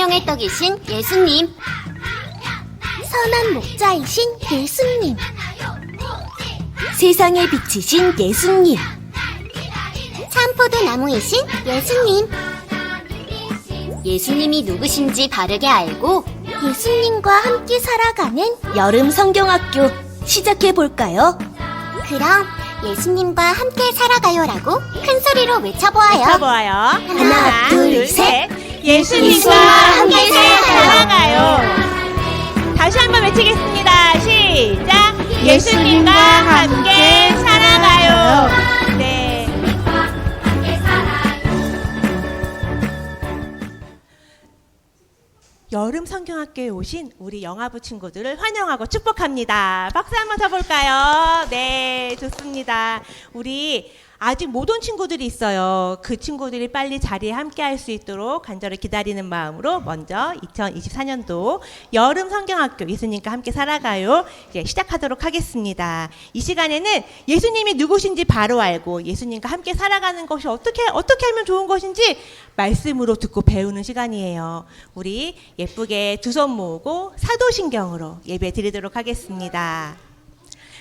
생명의 떡이신 예수님. 선한 목자이신 예수님. 세상의 빛이신 예수님. 참포도 나무이신 예수님. 예수님이 누구신지 바르게 알고 예수님과 함께 살아가는 여름 성경학교 시작해 볼까요? 그럼 예수님과 함께 살아가요라고 큰 소리로 외쳐보아요. 외쳐보아요. 하나, 둘, 셋. 예수님과 함께 살아가요. 다시 한번 외치겠습니다. 시작. 예수님과 함께 살아가요. 네. 여름 성경학교에 오신 우리 영아부 친구들을 환영하고 축복합니다. 박수 한번 쳐볼까요? 네, 좋습니다. 우리 아직 못 온 친구들이 있어요. 그 친구들이 빨리 자리에 함께 할 수 있도록 간절히 기다리는 마음으로 먼저 2024년도 여름 성경학교 예수님과 함께 살아가요. 이제 시작하도록 하겠습니다. 이 시간에는 예수님이 누구신지 바로 알고 예수님과 함께 살아가는 것이 어떻게 어떻게 하면 좋은 것인지 말씀으로 듣고 배우는 시간이에요. 우리 예쁘게 두 손 모으고 사도신경으로 예배 드리도록 하겠습니다.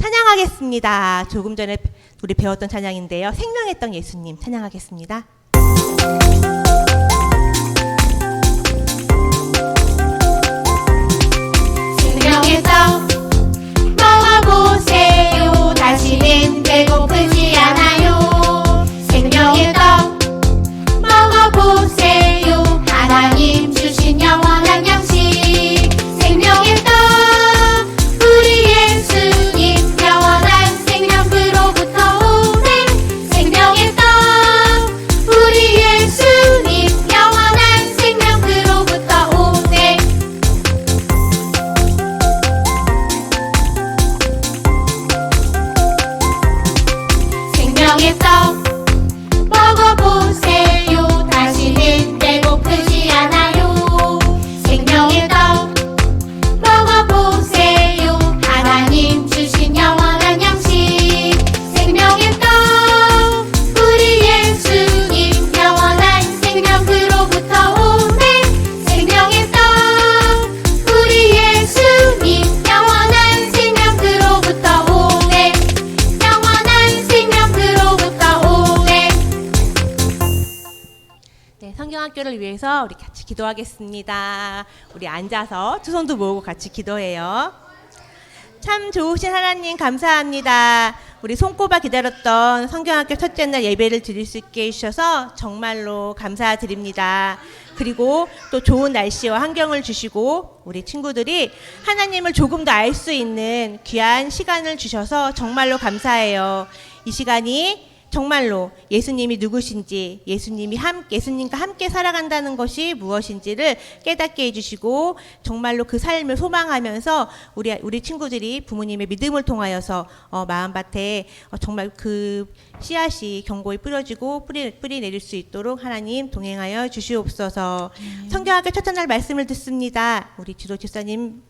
찬양하겠습니다. 조금 전에 우리 배웠던 찬양인데요. 생명했던 예수님 찬양하겠습니다. 생명의 떡 우리 같이 기도하겠습니다. 우리 앉아서 두 손도 모으고 같이 기도해요. 참 좋으신 하나님 감사합니다. 우리 손꼽아 기다렸던 성경학교 첫째 날 예배를 드릴 수 있게 해주셔서 정말로 감사드립니다. 그리고 또 좋은 날씨와 환경을 주시고 우리 친구들이 하나님을 조금 더 알 수 있는 귀한 시간을 주셔서 정말로 감사해요. 이 시간이 정말로 예수님이 누구신지 예수님이 함 예수님과 함께 살아간다는 것이 무엇인지를 깨닫게 해주시고 정말로 그 삶을 소망하면서 우리 우리 친구들이 부모님의 믿음을 통하여서 어, 마음밭에 어, 정말 그 씨앗이 견고히 뿌려지고 뿌리 뿌리 내릴 수 있도록 하나님 동행하여 주시옵소서. 성경학교 첫째 날 말씀을 듣습니다. 우리 지도 집사님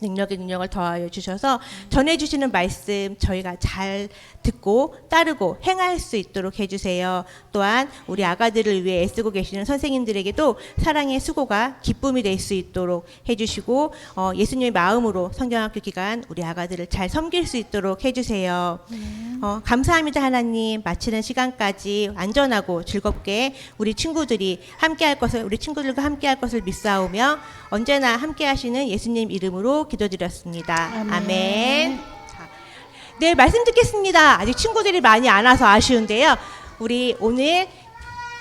능력의 능력을 더하여 주셔서 전해 주시는 말씀 저희가 잘 듣고 따르고 행할 수 있도록 해 주세요. 또한 우리 아가들을 위해 애쓰고 계시는 선생님들에게도 사랑의 수고가 기쁨이 될 수 있도록 해 주시고 어, 예수님의 마음으로 성경학교 기간 우리 아가들을 잘 섬길 수 있도록 해 주세요. 어, 감사합니다 하나님 마치는 시간까지 안전하고 즐겁게 우리 친구들이 함께 할 것을 우리 친구들과 함께 할 것을 믿사오며 언제나 함께 하시는 예수님 이름으로 기도드렸습니다. 아멘. 아멘. 자, 네 말씀 듣겠습니다. 아직 친구들이 많이 안 와서 아쉬운데요. 우리 오늘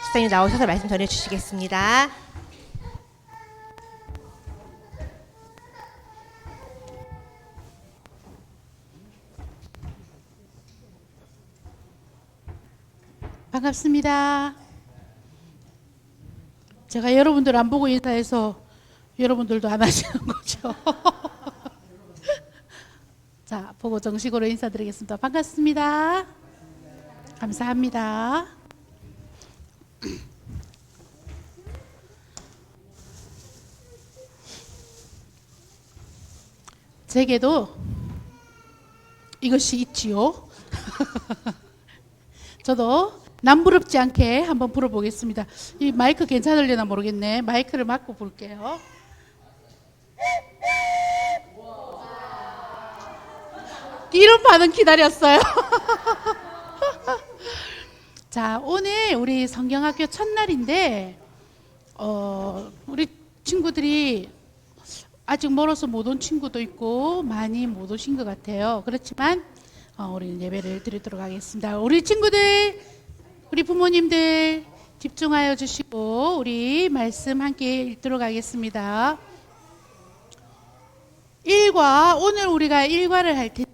집사님 나오셔서 말씀 전해주시겠습니다. 반갑습니다. 제가 여러분들 안 보고 인사해서 여러분들도 안 하시는 거죠. 자, 보고 정식으로 인사드리겠습니다. 반갑습니다. 감사합니다. 제게도 이것이 있지요. 저도 남부럽지 않게 한번 불어보겠습니다. 이 마이크 괜찮을려나 모르겠네. 마이크를 막고 볼게요. 이런 반응 기다렸어요. 자, 오늘 우리 성경학교 첫날인데, 어, 우리 친구들이 아직 멀어서 못 온 친구도 있고, 많이 못 오신 것 같아요. 그렇지만, 어, 우리 예배를 드리도록 하겠습니다. 우리 친구들, 우리 부모님들 집중하여 주시고, 우리 말씀 함께 읽도록 하겠습니다. 1과, 오늘 우리가 1과를 할 텐데,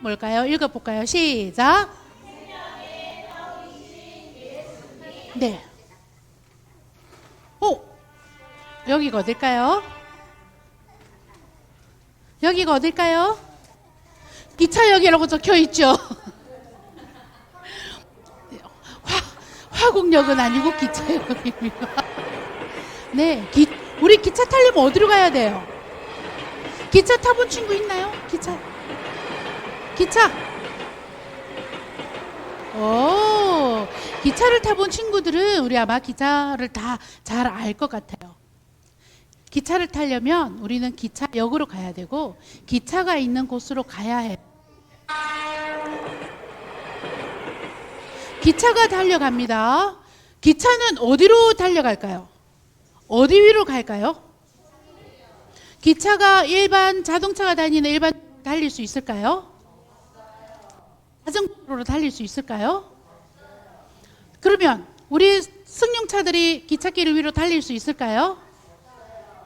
뭘까요? 읽어볼까요? 시작. 네. 오! 여기가 어딜까요? 여기가 어딜까요? 기차역이라고 적혀 있죠? 화, 화곡역은 아니고 기차역입니다. 네, 기, 우리 기차 타려면 어디로 가야 돼요? 기차 타본 친구 있나요? 기차. 기차. 오, 기차를 타본 친구들은 우리 아마 기차를 다 잘 알 것 같아요. 기차를 타려면 우리는 기차역으로 가야 되고 기차가 있는 곳으로 가야 해요. 기차가 달려갑니다. 기차는 어디로 달려갈까요? 어디 위로 갈까요? 기차가 일반 자동차가 다니는 일반 달릴 수 있을까요? 자전거로 달릴 수 있을까요? 그러면 우리 승용차들이 기찻길 위로 달릴 수 있을까요?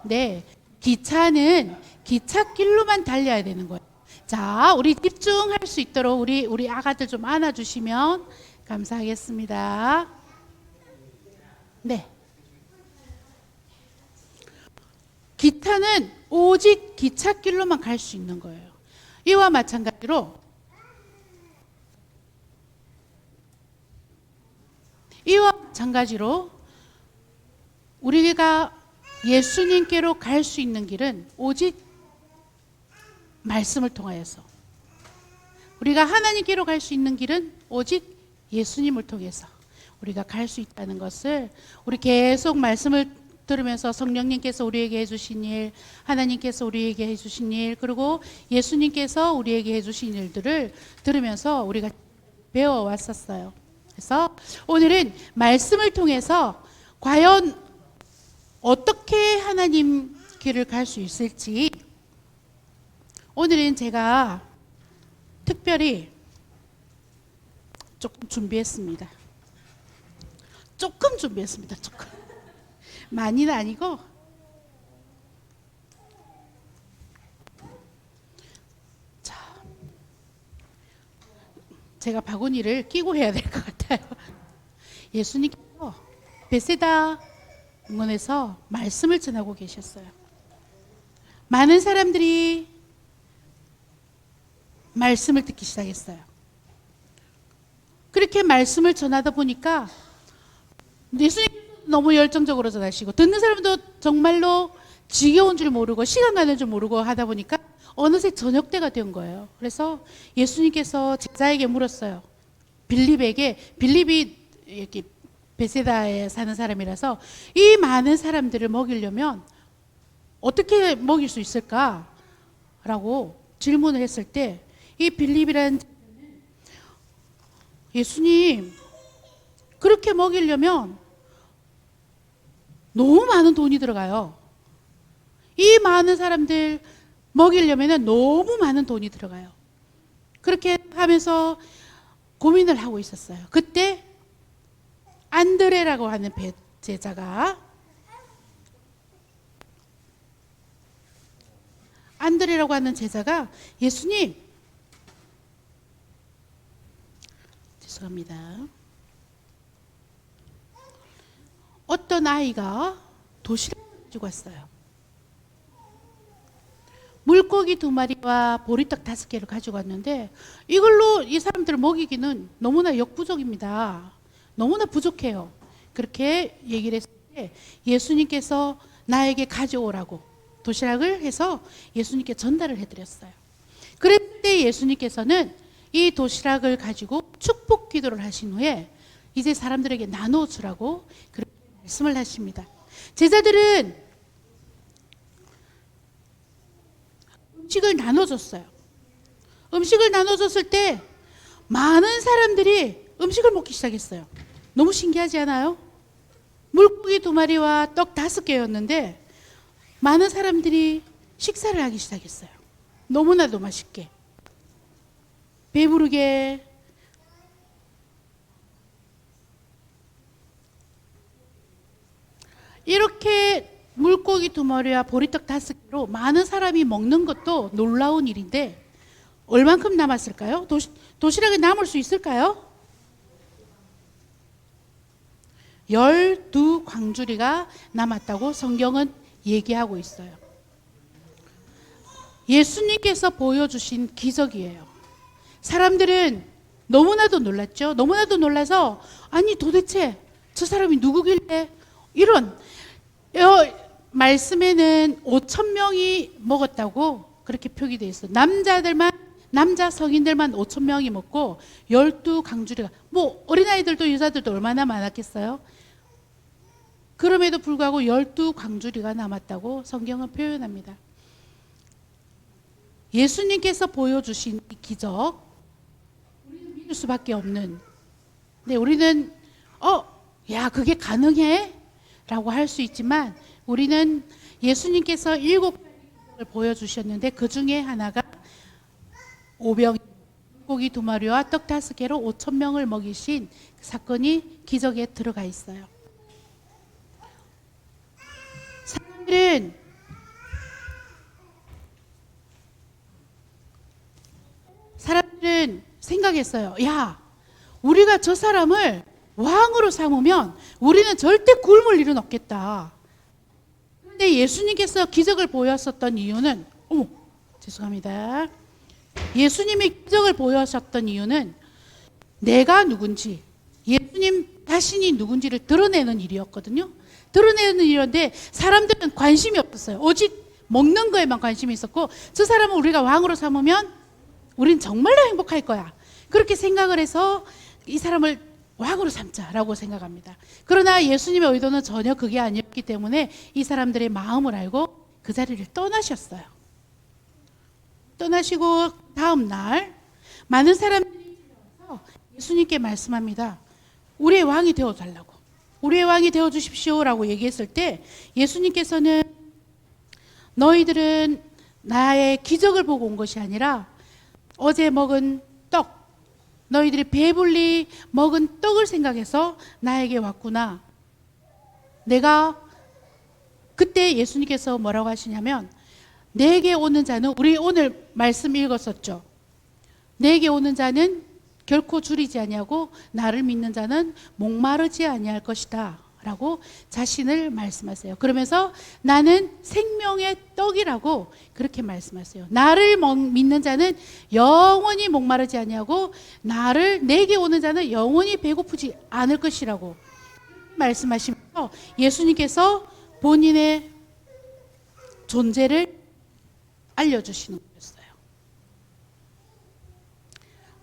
네. 기차는 기찻길로만 달려야 되는 거예요. 자, 우리 집중할 수 있도록 우리 우리 아가들 좀 안아 주시면 감사하겠습니다. 네. 기타는 오직 기찻길로만 갈 수 있는 거예요. 이와 마찬가지로 이와 마찬가지로 우리가 예수님께로 갈 수 있는 길은 오직 말씀을 통하여서 우리가 하나님께로 갈 수 있는 길은 오직 예수님을 통해서 우리가 갈 수 있다는 것을 우리 계속 말씀을 들으면서 성령님께서 우리에게 해주신 일, 하나님께서 우리에게 해주신 일, 그리고 예수님께서 우리에게 해주신 일들을 들으면서 우리가 배워왔었어요. 그래서 오늘은 말씀을 통해서 과연 어떻게 하나님 길을 갈 수 있을지 오늘은 제가 특별히 조금 준비했습니다. 조금 준비했습니다. 조금. 많이는 아니고 제가 바구니를 끼고 해야 될 것 같아요. 예수님께서 베세다 응원에서 말씀을 전하고 계셨어요. 많은 사람들이 말씀을 듣기 시작했어요. 그렇게 말씀을 전하다 보니까 예수님 너무 열정적으로 전하시고 듣는 사람도 정말로 지겨운 줄 모르고 시간 가는 줄 모르고 하다 보니까 어느새 저녁 때가 된 거예요. 그래서 예수님께서 제자에게 물었어요. 빌립에게 빌립이 이렇게 베세다에 사는 사람이라서 이 많은 사람들을 먹이려면 어떻게 먹일 수 있을까? 라고 질문을 했을 때 이 빌립이라는 예수님 그렇게 먹이려면 너무 많은 돈이 들어가요. 이 많은 사람들 먹이려면 너무 많은 돈이 들어가요. 그렇게 하면서 고민을 하고 있었어요. 그때 안드레라고 하는 배- 제자가 안드레라고 하는 제자가 예수님 죄송합니다. 어떤 아이가 도시락을 가지고 왔어요. 물고기 두 마리와 보리떡 다섯 개를 가지고 왔는데 이걸로 이 사람들을 먹이기는 너무나 역부족입니다. 너무나 부족해요. 그렇게 얘기를 했을 때 예수님께서 나에게 가져오라고 도시락을 해서 예수님께 전달을 해드렸어요. 그랬을 때 예수님께서는 이 도시락을 가지고 축복 기도를 하신 후에 이제 사람들에게 나눠 주라고 그렇게 말씀을 하십니다. 제자들은 음식을 나눠줬어요. 음식을 나눠줬을 때 많은 사람들이 음식을 먹기 시작했어요. 너무 신기하지 않아요? 물고기 두 마리와 떡 다섯 개였는데 많은 사람들이 식사를 하기 시작했어요. 너무나도 맛있게. 배부르게. 이렇게 물고기 두 마리와 보리떡 다섯 개로 많은 사람이 먹는 것도 놀라운 일인데 얼만큼 남았을까요? 도시, 도시락에 남을 수 있을까요? 열두 광주리가 남았다고 성경은 얘기하고 있어요. 예수님께서 보여주신 기적이에요. 사람들은 너무나도 놀랐죠. 너무나도 놀라서 아니 도대체 저 사람이 누구길래 이런 어, 말씀에는 5천 명이 먹었다고 그렇게 표기되어 있어. 남자들만 남자 성인들만 5천 명이 먹고 12 강주리가 뭐 어린아이들도 여자들도 얼마나 많았겠어요? 그럼에도 불구하고 12 강주리가 남았다고 성경은 표현합니다. 예수님께서 보여주신 이 기적 우리는 믿을 수밖에 없는 네, 우리는 어, 야, 그게 가능해? 라고 할 수 있지만 우리는 예수님께서 일곱 가지를 보여주셨는데 그 중에 하나가 오병 고기 두 마리와 떡 다섯 개로 오천 명을 먹이신 그 사건이 기적에 들어가 있어요. 사람들은 사람들은 생각했어요. 야, 우리가 저 사람을 왕으로 삼으면 우리는 절대 굶을 일은 없겠다. 그런데 예수님께서 기적을 보였었던 이유는, 어머, 죄송합니다. 예수님이 기적을 보여셨던 이유는 내가 누군지, 예수님 자신이 누군지를 드러내는 일이었거든요. 드러내는 일인데 사람들은 관심이 없었어요. 오직 먹는 거에만 관심이 있었고 저 사람은 우리가 왕으로 삼으면 우린 정말로 행복할 거야. 그렇게 생각을 해서 이 사람을 왕으로 삼자라고 생각합니다. 그러나 예수님의 의도는 전혀 그게 아니었기 때문에 이 사람들의 마음을 알고 그 자리를 떠나셨어요. 떠나시고 다음 날 많은 사람들이 예수님께 말씀합니다. 우리의 왕이 되어 달라고. 우리의 왕이 되어 주십시오라고 얘기했을 때 예수님께서는 너희들은 나의 기적을 보고 온 것이 아니라 어제 먹은 떡, 너희들이 배불리 먹은 떡을 생각해서 나에게 왔구나. 내가 그때 예수님께서 뭐라고 하시냐면 내게 오는 자는 우리 오늘 말씀 읽었었죠. 내게 오는 자는 결코 줄이지 아니하고 나를 믿는 자는 목마르지 아니할 것이다. 라고 자신을 말씀하세요. 그러면서 나는 생명의 떡이라고 그렇게 말씀하세요. 나를 먹- 믿는 자는 영원히 목마르지 아니하고 나를 내게 오는 자는 영원히 배고프지 않을 것이라고 말씀하시면서 예수님께서 본인의 존재를 알려주시는 거였어요.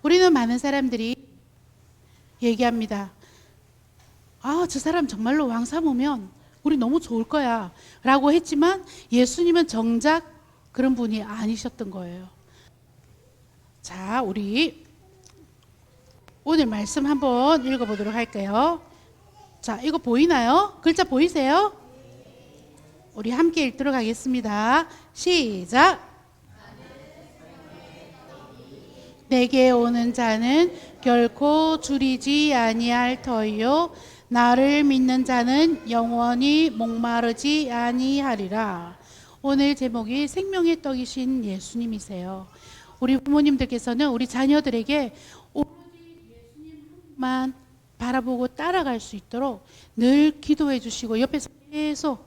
우리는 많은 사람들이 얘기합니다. 아, 저 사람 정말로 왕 삼으면 우리 너무 좋을 거야. 라고 했지만 예수님은 정작 그런 분이 아니셨던 거예요. 자, 우리 오늘 말씀 한번 읽어보도록 할까요? 자, 이거 보이나요? 글자 보이세요? 우리 함께 읽도록 하겠습니다. 시작. 내게 오는 자는 결코 줄이지 아니할 터이요 나를 믿는 자는 영원히 목마르지 아니하리라. 오늘 제목이 생명의 떡이신 예수님이세요. 우리 부모님들께서는 우리 자녀들에게 만 바라보고 따라갈 수 있도록 늘 기도해 주시고 옆에서 계속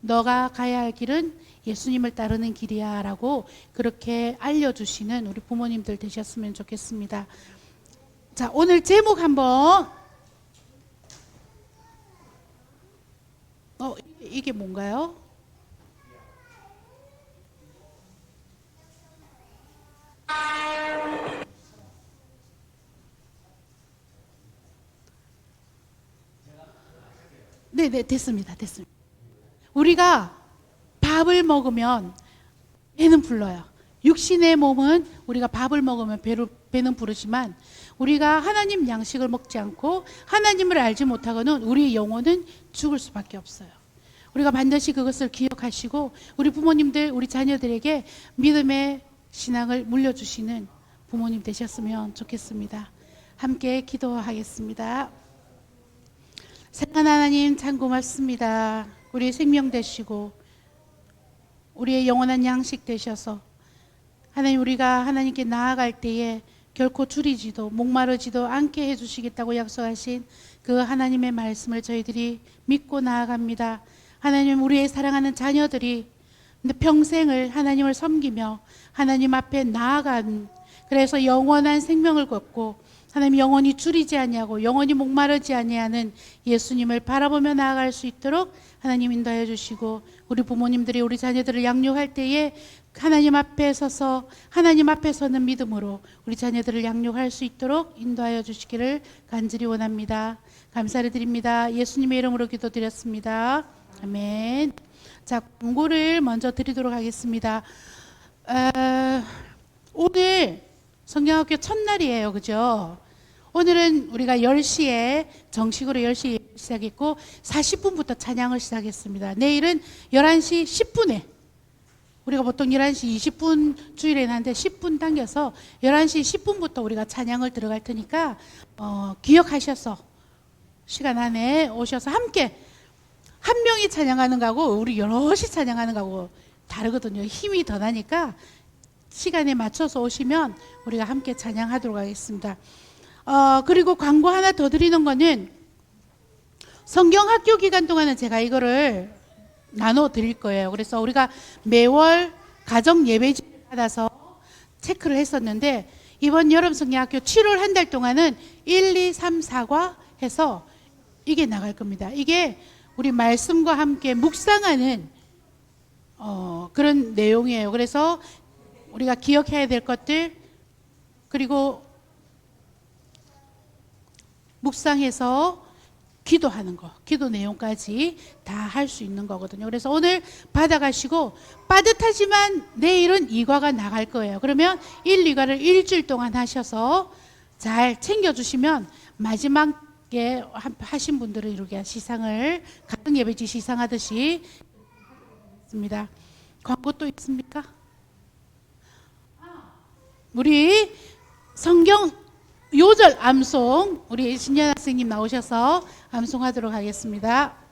너가 가야 할 길은 예수님을 따르는 길이야 라고 그렇게 알려주시는 우리 부모님들 되셨으면 좋겠습니다. 자, 오늘 제목 한번 어, 이게 뭔가요? 네, 네, 됐습니다. 됐습니다. 우리가 밥을 먹으면 배는 불러요. 육신의 몸은 우리가 밥을 먹으면 배를, 배는 부르지만 우리가 하나님 양식을 먹지 않고 하나님을 알지 못하고는 우리의 영혼은 죽을 수밖에 없어요. 우리가 반드시 그것을 기억하시고 우리 부모님들, 우리 자녀들에게 믿음의 신앙을 물려주시는 부모님 되셨으면 좋겠습니다. 함께 기도하겠습니다. 사랑하는 하나님 참 고맙습니다. 우리의 생명 되시고 우리의 영원한 양식 되셔서 하나님 우리가 하나님께 나아갈 때에 결코 줄이지도 목마르지도 않게 해주시겠다고 약속하신 그 하나님의 말씀을 저희들이 믿고 나아갑니다. 하나님 우리의 사랑하는 자녀들이 평생을 하나님을 섬기며 하나님 앞에 나아간 그래서 영원한 생명을 걷고 하나님 영원히 줄이지 아니하고 영원히 목마르지 아니하는 예수님을 바라보며 나아갈 수 있도록 하나님 인도하여 주시고 우리 부모님들이 우리 자녀들을 양육할 때에 하나님 앞에 서서 하나님 앞에 서는 믿음으로 우리 자녀들을 양육할 수 있도록 인도하여 주시기를 간절히 원합니다. 감사를 드립니다. 예수님의 이름으로 기도드렸습니다. 아멘. 자, 공고를 먼저 드리도록 하겠습니다. 어, 오늘 성경학교 첫날이에요. 그죠? 오늘은 우리가 10시에 정식으로 10시에 시작했고 40분부터 찬양을 시작했습니다. 내일은 11시 10분에 우리가 보통 11시 20분 주일에 하는데 10분 당겨서 11시 10분부터 우리가 찬양을 들어갈 테니까 어, 기억하셔서 시간 안에 오셔서 함께 한 명이 찬양하는 거하고 우리 여럿이 찬양하는 거하고 다르거든요. 힘이 더 나니까 시간에 맞춰서 오시면 우리가 함께 찬양하도록 하겠습니다. 어, 그리고 광고 하나 더 드리는 거는 성경 학교 기간 동안은 제가 이거를 나눠 드릴 거예요. 그래서 우리가 매월 가정 예배지 받아서 체크를 했었는데 이번 여름 성경 학교 7월 한 달 동안은 1, 2, 3, 4과 해서 이게 나갈 겁니다. 이게 우리 말씀과 함께 묵상하는 어, 그런 내용이에요. 그래서 우리가 기억해야 될 것들 그리고 묵상해서 기도하는 거, 기도 내용까지 다 할 수 있는 거거든요. 그래서 오늘 받아가시고 빠듯하지만 내일은 이과가 나갈 거예요. 그러면 1, 2과를 일주일 동안 하셔서 잘 챙겨주시면 마지막 에 하신 분들은 이렇게 시상을 가정 예배지 시상하듯이 있습니다. 광고 또 있습니까? 우리 성경 요절 암송 우리 신현 학생님 나오셔서 암송하도록 하겠습니다.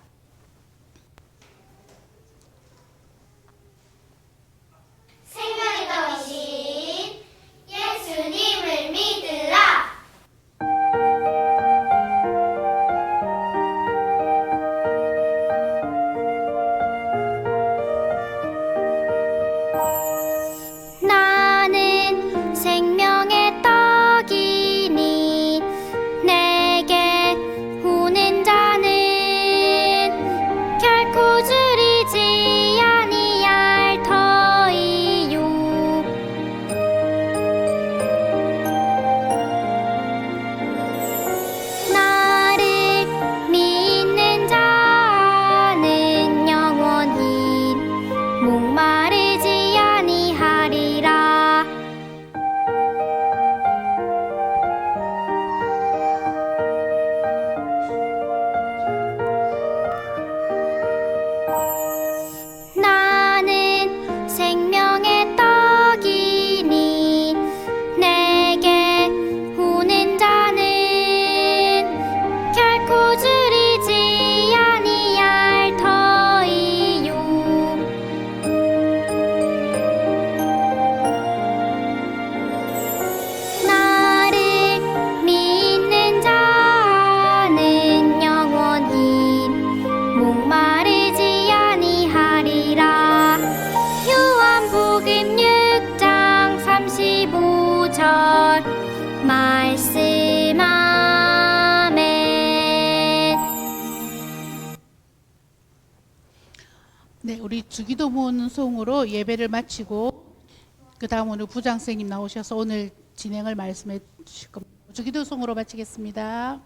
우리 주기도문 송으로 예배를 마치고 그 다음 오늘 부장 선생님 나오셔서 오늘 진행을 말씀해 주실 겁니다. 주기도 송으로 마치겠습니다.